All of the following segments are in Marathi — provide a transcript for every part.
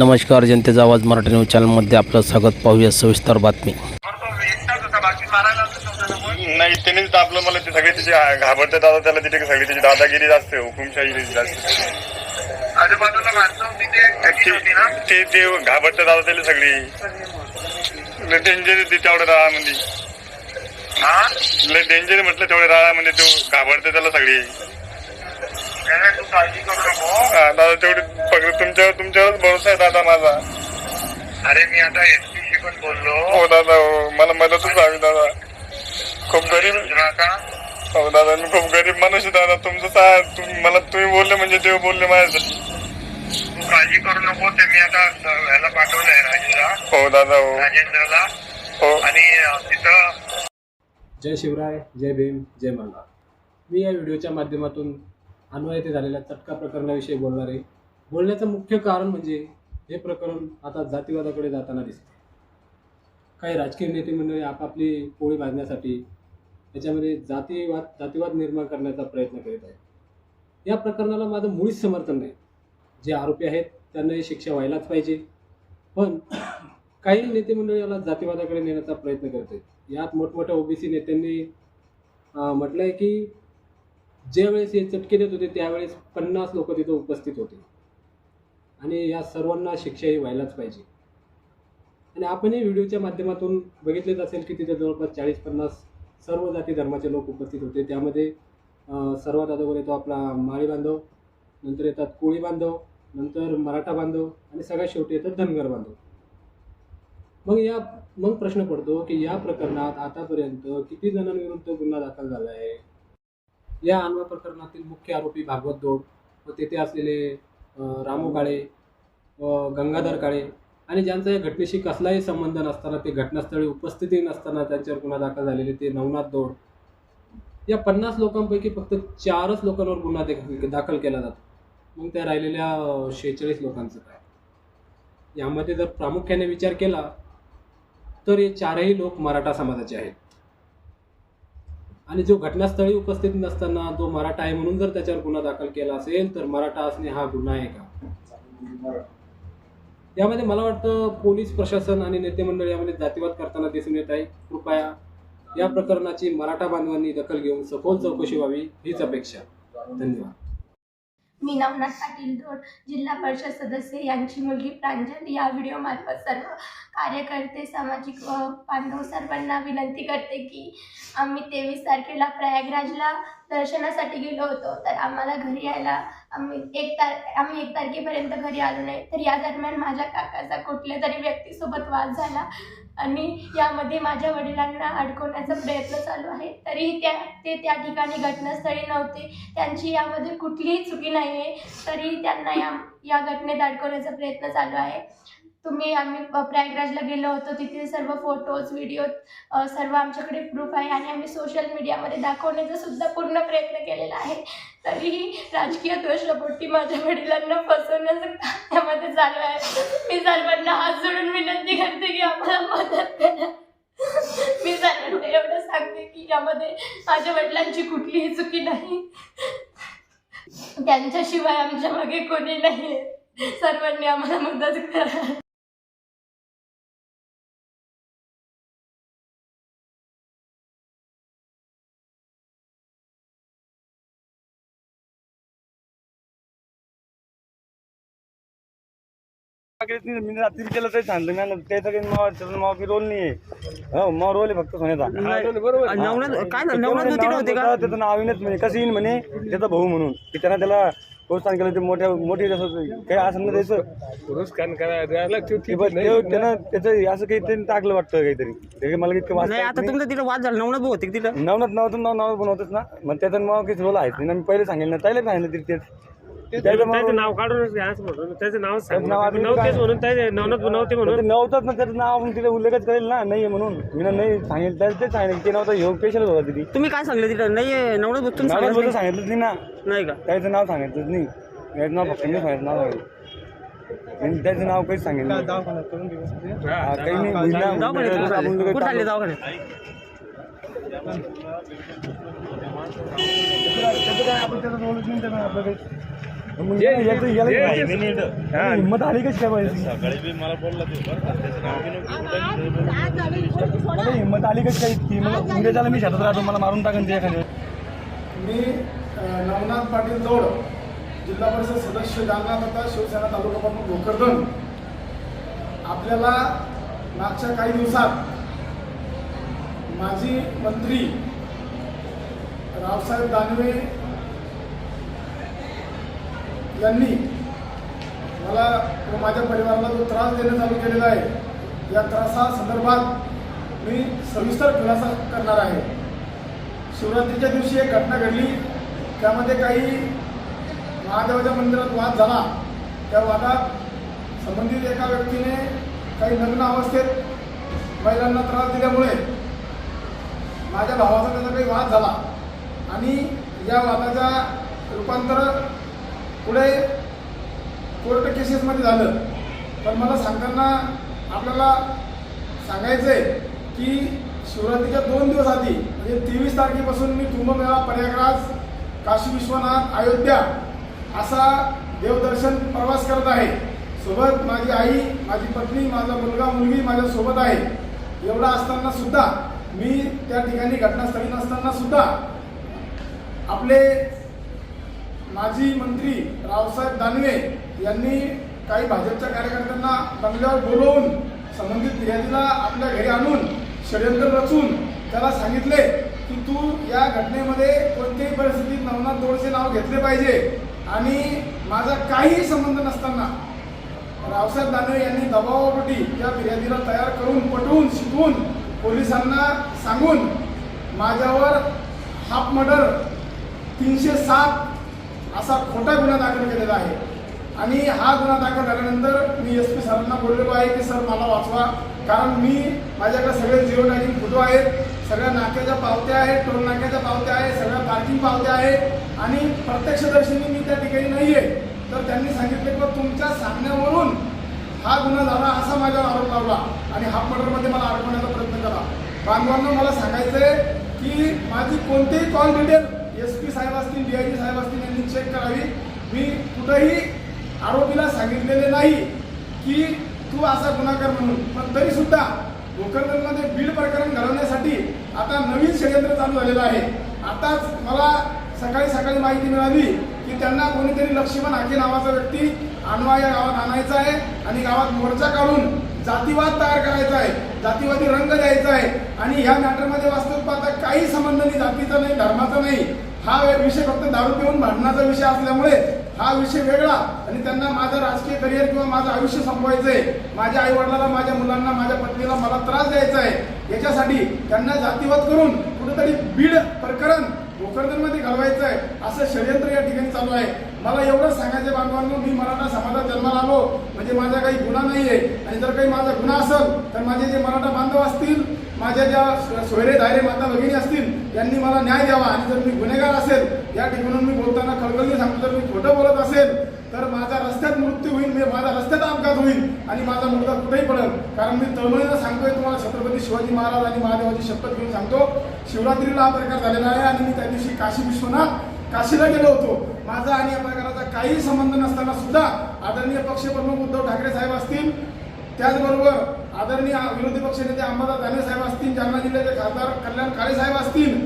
नमस्कार जनतेचा आवाज मराठी न्यूज चॅनलमध्ये आपलं स्वागत. पाहूया सविस्तर बातमी. नाही त्यांनीच दाबलं मला ते सगळे तिचे घाबरतात दादा त्याला तिथे सगळी त्याची दादागिरी जास्त हुकुमशाही जास्त ते ते- होती ना? ते ते घाबरतात दादा त्याला सगळी. डेंजर तेवढ्या राळामध्ये. हा? लय डेंजर म्हटलं तेवढ्या राळामध्ये तो घाबरते त्याला सगळी. तू काळजी करू नको हा, दादा तेवढी फक्त तुमच्यावर तुमच्यावरच भरोसा आहे दादा माझा. अरे मी आता एसपीशी पण बोललो. हो दादा हो मला मदतच हवी दादा. खूप गरीब का? हो दादा मी खूप गरीब माणूस आहे दादा. तुमचं सा तुम- मला तुम्ही बोलले म्हणजे ते बोलले माझ्यासाठी. तू काळजी करू नको ते मी आता ह्याला पाठवलंय राजेला. हो दादा हो. राजेंद्रला. हो. आणि अं, तिथं जय शिवराय जय भीम जय मल्हार मी या व्हिडिओच्या माध्यमातून अन्वय येथे झालेल्या चटका प्रकरणाविषयी बोलणार आहे. बोलण्याचं मुख्य कारण म्हणजे हे प्रकरण आता जातीवादाकडे जाताना दिसते काही राजकीय नेते मंडळी आपापली पोळी भाजण्यासाठी त्याच्यामध्ये जातीवाद जातीवाद निर्माण करण्याचा प्रयत्न करीत आहेत. या प्रकरणाला माझं मुळीच समर्थन नाही. जे आरोपी आहेत त्यांना ही शिक्षा व्हायलाच पाहिजे. पण काही नेते मंडळी याला जातीवादाकडे नेण्याचा प्रयत्न करत आहेत. यात मोठमोठ्या ओबीसी नेत्यांनी म्हटलं आहे की ज्यावेळेस हे चटके देत होते त्यावेळेस पन्नास लोक तिथं उपस्थित होते. आणि या सर्वांना शिक्षाही व्हायलाच पाहिजे. आणि आपणही व्हिडिओच्या माध्यमातून बघितलेच असेल की तिथे जवळपास चाळीस पन्नास सर्व जाती धर्माचे लोक उपस्थित होते. त्यामध्ये सर्वात अगोदर येतो आपला माळी बांधव नंतर येतात कोळी बांधव नंतर मराठा बांधव आणि सगळ्यात शेवटी येतात धनगर बांधव. मग या मग प्रश्न पडतो की या प्रकरणात आतापर्यंत किती जणांविरुद्ध गुन्हा दाखल झाला आहे? या अन्वय प्रकरणातील मुख्य आरोपी भागवत दोड व तेथे असलेले रामू काळे व गंगाधर काळे आणि ज्यांचा या घटनेशी कसलाही संबंध नसताना ते घटनास्थळी उपस्थिती नसताना त्यांच्यावर गुन्हा दाखल झालेले ते नवनाथ दोड या पन्नास लोकांपैकी फक्त चारच लोकांवर गुन्हा दाखल केला जातो. मग त्या राहिलेल्या शेहेचाळीस लोकांचं काय? यामध्ये जर प्रामुख्याने विचार केला तर हे चारही लोक मराठा समाजाचे आहेत. आणि जो घटनास्थळी उपस्थित नसताना जो मराठा आहे म्हणून जर त्याच्यावर गुन्हा दाखल केला असेल तर मराठा असणे हा गुन्हा आहे का? यामध्ये मला वाटतं पोलीस प्रशासन आणि नेते मंडळ यामध्ये जातीवाद करताना दिसून येत आहे. कृपया या प्रकरणाची मराठा बांधवांनी दखल घेऊन सखोल चौकशी व्हावी हीच अपेक्षा. धन्यवाद. मी नवनाथ पाटील धोड जिल्हा परिषद सदस्य यांची मुलगी प्रांजली. या व्हिडिओमार्फत सर्व कार्यकर्ते सामाजिक व बांधव सर्वांना विनंती करते की आम्ही तेवीस तारखेला प्रयागराजला दर्शनासाठी गेलो होतो. तर आम्हाला घरी यायला आम्ही एक तार आम्ही एक तारखेपर्यंत घरी आलो नाही. तर या दरम्यान माझ्या काकाचा कुठल्या तरी व्यक्तीसोबत वाद झाला आणि यामध्ये माझ्या वडिलांना अडकवण्याचा प्रयत्न चालू आहे. तरीही त्या ते त्या ठिकाणी घटनास्थळी नव्हते. त्यांची यामध्ये कुठलीही चुकी नाही आहे तरीही त्यांना या या घटनेत अडकवण्याचा प्रयत्न चालू आहे. तुम्ही आम्ही प्रयागराजला गेलो होतो. तिथे सर्व फोटोज व्हिडिओ सर्व आमच्याकडे प्रूफ आहे. आणि आम्ही सोशल मीडियामध्ये दाखवण्याचा सुद्धा पूर्ण प्रयत्न केलेला आहे. तरीही राजकीय द्वेषापोटी माझ्या वडिलांना फसवण्याचं त्यामध्ये चालू आहे. मी सर्वांना हात जोडून विनंती करते की आम्हाला मदत करा. मी सर्वांना एवढं सांगते की यामध्ये माझ्या वडिलांची कुठलीही चुकी नाही. त्यांच्याशिवाय आमच्या मागे कोणी नाही सर्वांनी आम्हाला मदत करा. मी रात्री केलं तरी सांगतो मी त्याचा काही मावा रोल नाही हो मावा रोल आहे फक्त सोन्याचा. नवनाथ काय? नवनाथ का? त्याचं नाव येईनच म्हणे. कसं येईन म्हणे? त्याचा भाऊ म्हणून. की त्यानं त्याला प्रोत्साहन केलं ते मोठ्या मोठी जसं काही असं ना त्याचं ते बघ, ते- त्यानं त्याचं असं काही त्यांनी टाकलं वाटतं काहीतरी. ते काही मला इतकं नाही आता. तुमचं तिथं वाद झाला. नवनाथ भाऊ होते का तिथं? नवनाथ नावाचं नाव नाव बनवतच ना. मग त्याचं नाव काही रोल आहे मी पहिले सांगेल ना. त्याला सांगितलं तरी तेच. त्याचं नाव- त्याचं नाव काढूनच घ्या असं म्हणतो त्याचं नाव सांग नाव आधी नव्हतेच? म्हणून त्याचे नवनाथ नव्हते म्हणून. ते नव्हतंच ना त्याचं नाव आपण तिथे उल्लेखच करेल ना. नाही म्हणून. मी ना नाही सांगेल त्याला तेच सांगेल. ते नव्हतं ह्यो पेशल होता तिथे. तुम्ही काय सांगले तिथं? नाही नवनाथ भाऊ तुम्ही नाव सांगितलं सांगितलंच नाही ना. नाही. का? त्याचं नाव सांगितलंच नाही. याचं नाव फक्त मी सांगितलं नाव सांगितलं. आणि त्याचं नाव काहीच सांगेल नाही. हा, काही नाही दवाखान्यात आपण लगेच कुठं चालले. दवाखान्यात? त्याचं काय आपण त्याचा रोलच नाही त्याचा आपलं काही मग याचं याला- हा, हिंमत आली कशी काय पाहिजे मला हिंमत आली कशी काय ती मग उद्या त्याला मी शेतात राहतो मला मारून टाकन ते एखाद्या मी अ, नवनाथ पाटील दौड जिल्हा परिषद सदस्य जालना तथा शिवसेना तालुका प्रमुख भोकरदन आपल्याला मागच्या काही दिवसात माजी मंत्री रावसाहेब दानवे यांनी मला व माझ्या परिवाराला जो त्रास देणं चालू केलेला आहे या त्रासासंदर्भात मी सविस्तर खुलासा करणार आहे. शिवरात्रीच्या दिवशी एक घटना घडली. त्यामध्ये काही महादेवाच्या मंदिरात वाद झाला. त्या वादात संबंधित एका व्यक्तीने काही लग्न अवस्थेत महिलांना त्रास दिल्यामुळे माझ्या भावाचा त्याचा काही वाद झाला. आणि या वादाचा रूपांतर पुढे कोर्ट केसेसमध्ये झालं. पण मला सांगताना आपल्याला सांगायचं आहे की शिवरात्रीच्या दोन दिवस आधी म्हणजे तेवीस तारखेपासून मी कुंभमेळा प्रयागराज काशी विश्वनाथ अयोध्या असा देवदर्शन प्रवास करत आहे. सोबत माझी आई माझी पत्नी माझा मुलगा मुलगी माझ्यासोबत आहे. एवढा असताना सुद्धा मी त्या ठिकाणी घटनास्थळी नसताना सुद्धा आपले माजी मंत्री रावसाहेब दानवे यांनी काही भाजपच्या कार्यकर्त्यांना बंगल्यावर बोलवून संबंधित फिर्यादीला आपल्या घरी आणून षडयंत्र रचून त्याला सांगितले की तू या घटनेमध्ये कोणत्याही परिस्थितीत नवनाथ दोडचे नाव घेतले पाहिजे आणि माझा काहीही संबंध नसताना रावसाहेब दानवे यांनी दबावापोटी त्या फिर्यादीला तयार करून पटवून शिकवून पोलिसांना सांगून माझ्यावर हाफ मर्डर तीनशे सात असा खोटा गुन्हा दाखल केलेला आहे. आणि हा गुन्हा दाखल झाल्यानंतर मी एस पी सरांना बोललेलो आहे की सर मला वाचवा. कारण मी माझ्याकडे सगळे जिओ टॅगिंग फोटो आहेत. सगळ्या नाक्याच्या पावत्या आहेत टोल नाक्याच्या पावत्या आहेत सगळ्या पार्किंग पावत्या आहेत. आणि प्रत्यक्षदर्शनी मी त्या ठिकाणी नाही आहे तर त्यांनी सांगितले की तुमच्या सांगण्यावरून हा गुन्हा झाला असा माझ्यावर आरोप लावला. आणि हाफ मर्डरमध्ये मला अडकवण्याचा प्रयत्न केला बांधवांना मला सांगायचं आहे की माझी कोणतेही कॉल डिटेल एस पी साहेब असतील डी आय जी साहेब असतील यांनी चेक करावी. मी कुठंही आरोपीला सांगितलेले नाही की तू असा गुन्हाकार म्हणून. पण तरी सुद्धा भोकरदनमध्ये बीड प्रकरण घडवण्यासाठी आता नवीन षडयंत्र चालू झालेलं आहे. आताच मला सकाळी सकाळी माहिती मिळाली की त्यांना कोणीतरी लक्ष्मण आखे नावाचा व्यक्ती आणवा या गावात आणायचा आहे आणि गावात मोर्चा काढून जातीवाद तयार करायचा आहे. जातीवादी रंग द्यायचा आहे. आणि ह्या मॅटरमध्ये वास्तविक पाहता काही संबंध नाही जातीचा नाही धर्माचा नाही. हा विषय फक्त दारू पिऊन भांडणाचा विषय असल्यामुळे हा विषय वेगळा आणि त्यांना माझं राजकीय करिअर किंवा माझं आयुष्य संपवायचं आहे माझ्या आई वडिलाला माझ्या मुलांना माझ्या पत्नीला मला त्रास द्यायचा आहे याच्यासाठी त्यांना जातीवाद करून कुठेतरी बीड प्रकरण भोकरदनमध्ये घालवायचं आहे असं षडयंत्र या ठिकाणी चालू आहे. मला एवढंच सांगायचं बांधवांनो मी मराठा समाजात जन्माला आलो. म्हणजे माझा काही गुन्हा नाही आहे आणि जर काही माझा गुन्हा असेल तर माझे जे मराठा बांधव असतील माझ्या ज्या सोयरे धायरे माता भगिनी असतील यांनी मला न्याय द्यावा. आणि जर मी गुन्हेगार असेल या ठिकाणून मी बोलताना कळकळीने सांगतो जर मी खोटं बोलत असेल तर माझा रस्त्यात मृत्यू होईल मी माझा रस्त्यात अपघात होईल आणि माझा मुलगा कुठेही पडेल कारण मी तळमळीनं सांगतोय तुम्हाला छत्रपती शिवाजी महाराज आणि महादेवाची शपथ घेऊन सांगतो शिवरात्रीला हा प्रकार झालेला आहे आणि मी त्या दिवशी काशी विश्वनाथ काशीला गेलो होतो. माझा आणि या प्रकाराचा काही संबंध नसताना सुद्धा आदरणीय पक्षप्रमुख उद्धव ठाकरे साहेब असतील त्याचबरोबर आदरणीय विरोधी पक्षनेते अंबादास दाने साहेब असतील जालना जिल्ह्याचे खासदार कल्याण काळे साहेब असतील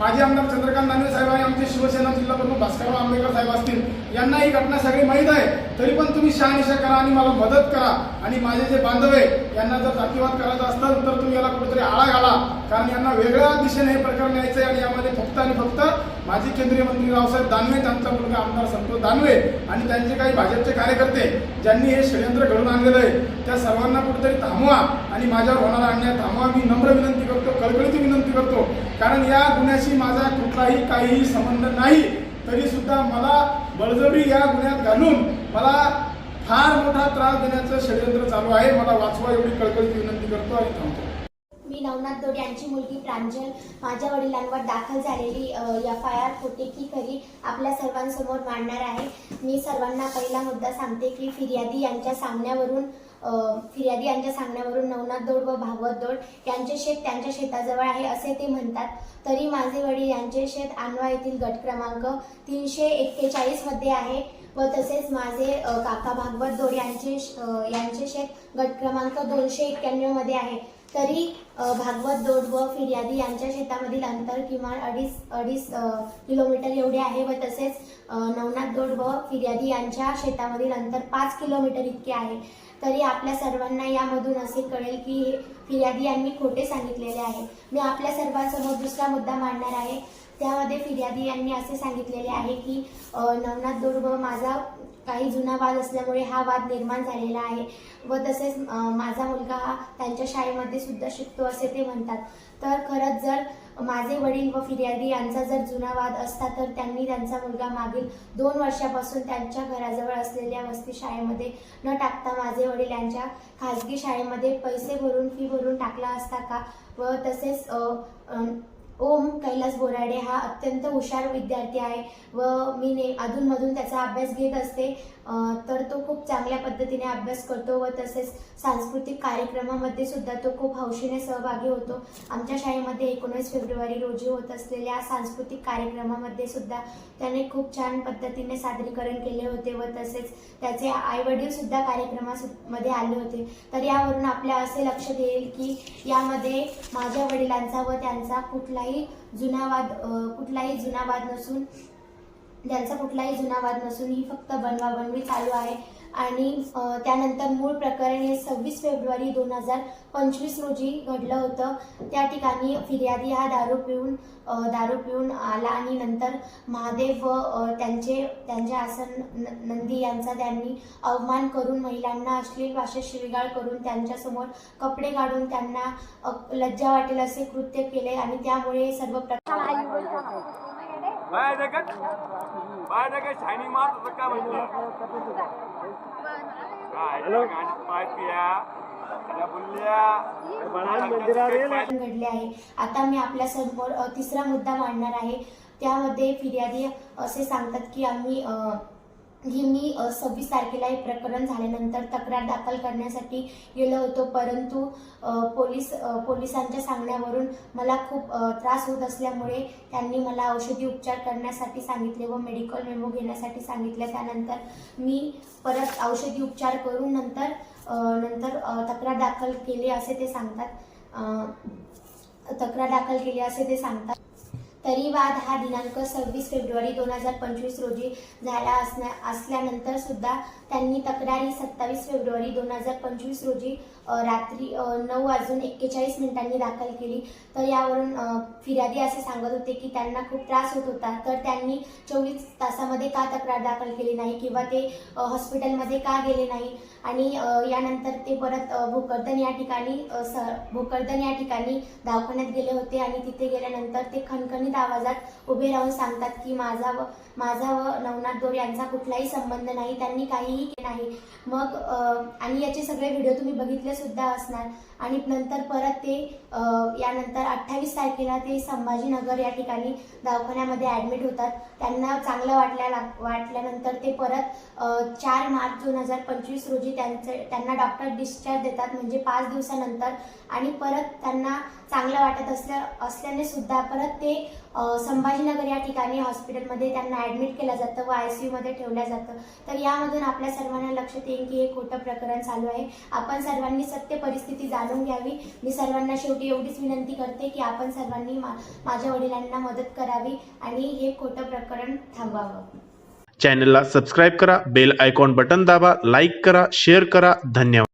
माजी आमदार चंद्रकांत दानवे साहेब आणि आमचे शिवसेना जिल्हा प्रमुख भास्करराव आंबेडकर साहेब असतील यांना ही घटना सगळी माहीत आहे. तरी पण तुम्ही शहानिशा करा आणि मला मदत करा. आणि माझे जे बांधव आहे यांना जर जातीवाद करायचा असेल तर तुम्ही याला कुठेतरी आळा घाला. कारण यांना वेगळ्या दिशेने हे प्रकरण न्यायचं आहे आणि यामध्ये फक्त आणि फक्त माजी केंद्रीय मंत्री रावसाहेब दानवे त्यांचा मुलगा आमदार संतोष दानवे आणि त्यांचे काही भाजपचे कार्यकर्ते ज्यांनी हे षडयंत्र घडून आणलेलं आहे. त्या सर्वांना कुठेतरी थांबवा. आणि माझ्यावर होणारा अन्याय थांबवा. मी नम्र विनंती करतो कळकळीची विनंती करतो. कारण या गुन्ह्याशी माझा कुठलाही काहीही संबंध नाही तरी सुद्धा मला बळजबरी या गुन्ह्यात घालून मला फार मोठा त्रास देण्याचं षडयंत्र चालू आहे. मला वाचवा एवढी कळकळीची विनंती करतो आणि थांबतो. मी नवनाथ दोड यांची मुलगी प्रांजल. माझ्या वडिलांवर दाखल झालेली एफ आय आर होते की खरी आपल्या सर्वांसमोर मांडणार आहे. मी सर्वांना पहिला मुद्दा सांगते की फिर्यादी यांच्या सामन्यावरून फिर्यादी यांच्या सांगण्यावरून नवनाथ दौड व भागवत दौड यांचे शेत त्यांच्या शेताजवळ आहे असे ते म्हणतात. तरी माझे वडील यांचे शेत आणवा येथील गट क्रमांक तीनशे एक्केचाळीसमध्ये आहे व तसेच माझे काका भागवत दौड यांचे यांचे शेत गट क्रमांक दोनशे एक्क्याण्णवमध्ये आहे. तरी भागवत दौड व फिर्यादी यांच्या शेतामधील अंतर किमान अडीच अडीच किलोमीटर एवढे आहे व तसेच नवनाथ दौड व फिर्यादी यांच्या शेतामधील अंतर पाच किलोमीटर इतके आहे. तरी आपल्या सर्वांना यामधून असे कळेल की हे फिर्यादी यांनी खोटे सांगितलेले आहे. मी आपल्या सर्वांसमोर दुसरा मुद्दा मांडणार आहे. त्यामध्ये फिर्यादी यांनी असे सांगितलेले आहे की नवनाथ दुर्ग माझा काही जुना वाद असल्यामुळे हा वाद निर्माण झालेला आहे व तसेच माझा मुलगा हा त्यांच्या शाळेमध्ये सुद्धा शिकतो असे ते म्हणतात. तर खरंच जर माझे वडील व फिर्यादी यांचा जर जुना वाद असता तर त्यांनी त्यांचा मुलगा मागील दोन वर्षापासून त्यांच्या घराजवळ असलेल्या वस्ती शाळेमध्ये न टाकता माझे वडील यांच्या खाजगी शाळेमध्ये पैसे भरून फी भरून टाकला असता का? व तसेच ओम कैलास बोराडे हा अत्यंत हुशार विद्यार्थी आहे व मी ने अधूनमधून त्याचा अभ्यास घेत असते. तर तो खूप चांगल्या पद्धतीने अभ्यास करतो व तसेच सांस्कृतिक कार्यक्रमामध्ये सुद्धा तो खूप हौशीने सहभागी होतो. आमच्या शाळेमध्ये एकोणीस फेब्रुवारी रोजी होत असलेल्या सांस्कृतिक कार्यक्रमामध्ये सुद्धा त्याने खूप छान पद्धतीने सादरीकरण केले होते व तसेच त्याचे आईवडीलसुद्धा सुद्धा कार्यक्रमामध्ये आले होते. तर यावरून आपल्या असे लक्षात येईल की यामध्ये माझ्या वडिलांचा व त्यांचा कुठला कुठलाही जुना वाद कुठलाही जुना वाद नसून त्यांचा कुठलाही जुना वाद नसून ही फक्त बनवाबनवी चालू आहे. आणि त्यानंतर मूळ प्रकरण हे सव्वीस फेब्रुवारी दोन हजार पंचवीस रोजी घडलं होतं. त्या ठिकाणी फिर्यादी हा दारू पिऊन दारू पिऊन आला आणि नंतर महादेव व त्यांचे त्यांच्या आसन नंदी यांचा त्यांनी अवमान करून महिलांना अश्लील भाषेत शिवीगाळ करून त्यांच्यासमोर कपडे काढून त्यांना लज्जा वाटेल असे कृत्य केले आणि त्यामुळे सर्व प्रकार बाय देखत बाय मारत होतं का म्हणजे काय पाहत्या. घडले आहे. आता मी आपल्यासमोर तिसरा मुद्दा मांडणार आहे. त्यामध्ये फिर्यादी असे सांगतात की आम्ही मी सव्वीस तारखेला हे प्रकरण झाल्यानंतर तक्रार दाखल करण्यासाठी गेलो होतो. परंतु पोलीस पोलिसांच्या सांगण्यावरून मला खूप त्रास होत असल्यामुळे त्यांनी मला औषधी उपचार करण्यासाठी सांगितले व मेडिकल मेमो घेण्यासाठी सांगितले. त्यानंतर मी परत औषधी उपचार करून नंतर नंतर तक्रार दाखल केली असे ते सांगतात. तक्रार दाखल केली असे ते सांगतात. तरी वाद हा दिनांक सव्वीस फेब्रुवारी दोन हजार पंचवीस रोजी झाला असण्या असल्यानंतर सुद्धा त्यांनी तक्रारी सत्तावीस फेब्रुवारी दोन हजार पंचवीस रोजी रात्री नऊ वाजून एक्केचाळीस मिनिटांनी दाखल केली. तर यावरून फिर्यादी असे सांगत होते की त्यांना खूप त्रास होत होता. तर त्यांनी चोवीस तासामध्ये का तक्रार दाखल केली नाही किंवा ते हॉस्पिटलमध्ये का गेले नाही? आणि यानंतर ते परत भोकर्दन भोकरदन या ठिकाणी स भोकरदन या ठिकाणी दवाखान्यात गेले होते आणि तिथे गेल्यानंतर ते खणखणीत आवाजात उभे राहून सांगतात की माझा व माझा व नवनाथ दोर यांचा कुठलाही संबंध नाही त्यांनी काहीही नाही. मग आणि याचे सगळे व्हिडिओ तुम्ही बघितले सुद्धा असणार. आणि नंतर परत ते यानंतर अठ्ठावीस तारखेला ते संभाजीनगर या ठिकाणी दवाखान्यामध्ये ॲडमिट होतात. त्यांना चांगलं वाटल्या लाग- वाटल्यानंतर ते परत चार मार्च दोन हजार पंचवीस रोजी त्यांचे त्यांना डॉक्टर डिस्चार्ज देतात म्हणजे पाच दिवसानंतर. आणि परत त्यांना चांगलं वाटत असल्या असल्याने सुद्धा परत ते संभाजीनगर या ठिकाणी हॉस्पिटलमध्ये त्यांना ॲडमिट केलं जातं व आय सी यूमध्ये ठेवलं जातं. तर यामधून आपल्या सर्वांना लक्षात येईल की हे खोटं प्रकरण चालू आहे. आपण सर्वांनी सत्य परिस्थिती जाणून जाणून घ्यावी. मी सर्वांना शेवटी एवढीच विनंती करते की आपण सर्वांनी मा माझ्या वडिलांना मदत करावी आणि हे खोटं प्रकरण थांबवावं. चॅनलला सबस्क्राईब करा बेल आयकॉन बटन दाबा लाईक करा शेअर करा. धन्यवाद.